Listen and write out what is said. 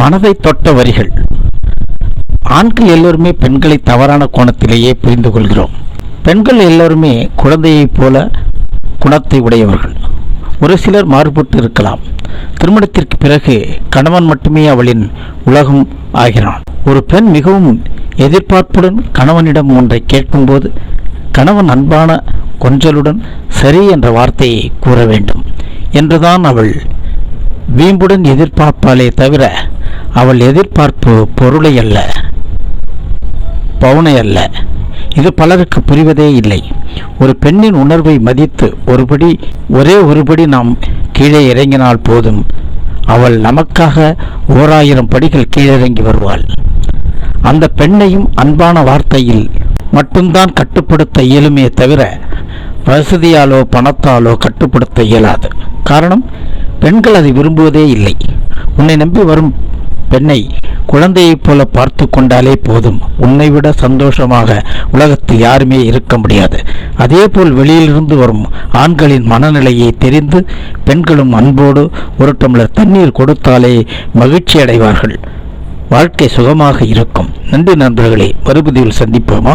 மனதை தொட்ட வரிகள். ஆண்கள் எல்லோருமே பெண்களை தவறான கோணத்திலேயே புரிந்து கொள்கிறோம். பெண்கள் எல்லோருமே குழந்தையைப் போல குணத்தை உடையவர்கள். ஒரு சிலர் மாறுபட்டு இருக்கலாம். திருமணத்திற்கு பிறகு கணவன் மட்டுமே அவளின் உலகம் ஆகிறான். ஒரு பெண் மிகவும் எதிர்பார்ப்புடன் கணவனிடம் ஒன்றை கேட்கும்போது கணவன் அன்பான கொஞ்சலுடன் சரி என்ற வார்த்தையை கூற வேண்டும் என்றுதான் அவள் வீம்புடன் எதிர்பார்ப்பாளே தவிர அவள் எதிர்பார்ப்பு பொருளை அல்ல பவுனை அல்ல. இது பலருக்கு புரிவதே இல்லை. ஒரு பெண்ணின் உணர்வை மதித்து ஒருபடி ஒரே ஒருபடி நாம் கீழே இறங்கினால் போதும். அவள் நமக்காக ஓராயிரம் படிகள் கீழிறங்கி வருவாள். அந்த பெண்ணையும் அன்பான வார்த்தையில் மட்டும்தான் கட்டுப்படுத்த இயலுமே தவிர வசதியாலோ பணத்தாலோ கட்டுப்படுத்த இயலாது. காரணம் பெண்கள் அதை விரும்புவதே இல்லை. உன்னை நம்பி வரும் பெண்ணை குழந்தையைப் போல பார்த்து கொண்டாலே போதும். உன்னை விட சந்தோஷமாக உலகத்தில் யாருமே இருக்க முடியாது. அதேபோல் வெளியிலிருந்து வரும் ஆண்களின் மனநிலையை தெரிந்து பெண்களும் அன்போடு ஒரு டம்ளர் தண்ணீர் கொடுத்தாலே மகிழ்ச்சி அடைவார்கள். வாழ்க்கை சுகமாக இருக்கும். நன்றி நண்பர்களே. மறுபதியில் சந்திப்போமா?